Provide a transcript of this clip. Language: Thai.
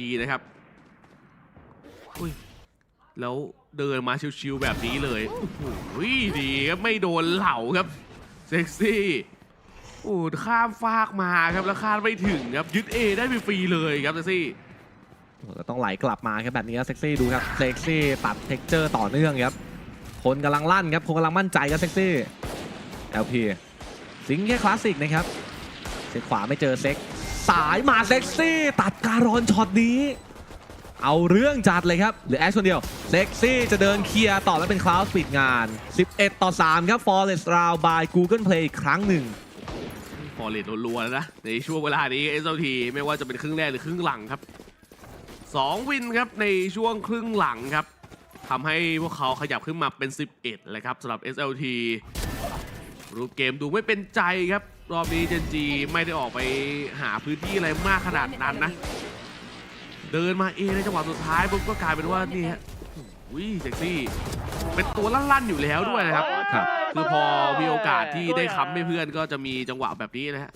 ดีนะครับ อุ้ย แล้วเดินมาชิวๆแบบนี้เลยโอ้โหดีครับ ไม่โดนเหล่าครับ เซ็กซี่โอ้ข้ามฟากมาครับ แล้วคาดไม่ถึงครับ ยึดเอได้ฟรีเลยครับเซ็กซี่โอ้โหแล้วต้องไหลกลับมาครับแบบนี้ครับเซ็กซี่ดูครับเซ็กซี่ตัดเท็กเจอร์ต่อเนื่องครับ คนกำลังลั่นครับ คนกำลังมั่นใจครับเซ็กซี่ LP สิงแค่คลาสสิกนะครับเซ็กขวาไม่เจอเซ็ก สายมาเซ็กซี่ ตัดการอนช็อตนี้ เอาเรื่องจัดเลยครับเหลือแอชคนเดียวเซ็กซี่จะเดินเคลียร์ต่อแล้วเป็นคลาวส์ปิดงาน 11 ต่อ 3 ครับ Forest Round by Google Play อีกครั้งหนึ่งฟอร์เรสรัวๆแล้วนะ ในช่วงเวลานี้ SLT ไม่ว่าจะเป็นครึ่งแรกหรือครึ่งหลังครับ 2 วินครับในช่วงครึ่งหลังครับทำให้พวกเขาขยับขึ้นมาเป็น 11เลยครับสำหรับ SLT รูปเกมดูไม่เป็นใจครับ รอบนี้เจนจีไม่ได้ออกไปหาพื้นที่อะไรมากขนาดนั้นนะ เดินมาเองในจังหวะสุดท้ายปุ๊บก็กลายเป็นว่านี่ฮะวิเซ็กซี่ เป็นตัวลั่นๆอยู่แล้วด้วยนะครับครับ คือพอมีโอกาสที่ได้ค้ำให้เพื่อนก็จะมีจังหวะแบบนี้นะฮะ